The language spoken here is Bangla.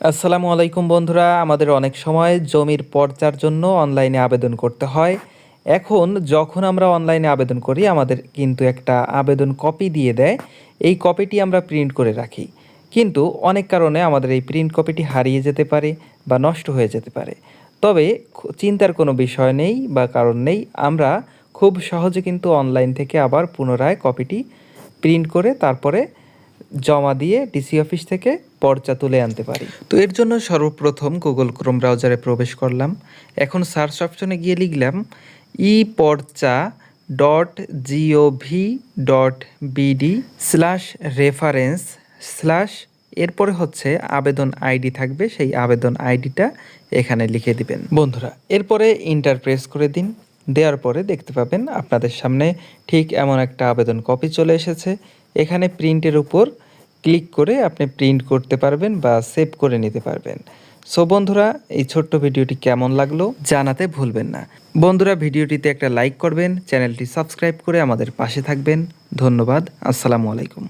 আসসালামু আলাইকুম বন্ধুরা, আমাদের অনেক সময় জমির পর্চার জন্য অনলাইনে আবেদন করতে হয়। এখন যখন আমরা অনলাইনে আবেদন করি, আমাদের কিন্তু একটা আবেদন কপি দিয়ে দেয়। এই কপিটি আমরা প্রিন্ট করে রাখি। কিন্তু অনেক কারণে আমাদের এই প্রিন্ট কপিটি হারিয়ে যেতে পারে বা নষ্ট হয়ে যেতে পারে। তবে চিন্তার কোনো বিষয় নেই বা কারণ নেই, আমরা খুব সহজে কিন্তু অনলাইন থেকে আবার পুনরায় কপিটি প্রিন্ট করে তারপরে জমা দিয়ে ডিসি অফিস থেকে পর্চা তুলে আনতে পারি। তো এর জন্য সর্বপ্রথম গুগল ক্রোম ব্রাউজারে প্রবেশ করলাম। এখন সার্চ অপশনে গিয়ে লিখলাম ই পর্চা dot GOV dot BD slash reference slash এরপরে হচ্ছে আবেদন আইডি থাকবে সেই আবেদন আইডিটা এখানে লিখে দিবেন। বন্ধুরা এরপরে ইন্টার প্রেস করে দিন। দেওয়ার পরে দেখতে পাবেন আপনাদের সামনে ঠিক এমন একটা আবেদন কপি চলে এসেছে। এখানে প্রিন্টের উপর ক্লিক করে আপনি প্রিন্ট করতে পারবেন বা সেভ করে নিতে পারবেন। সো বন্ধুরা, এই ছোট্ট ভিডিওটি কেমন লাগল জানাতে ভুলবেন না। বন্ধুরা, ভিডিওটিতে একটা লাইক করবেন, চ্যানেলটি সাবস্ক্রাইব করে আমাদের পাশে থাকবেন। ধন্যবাদ, আসসালামু আলাইকুম।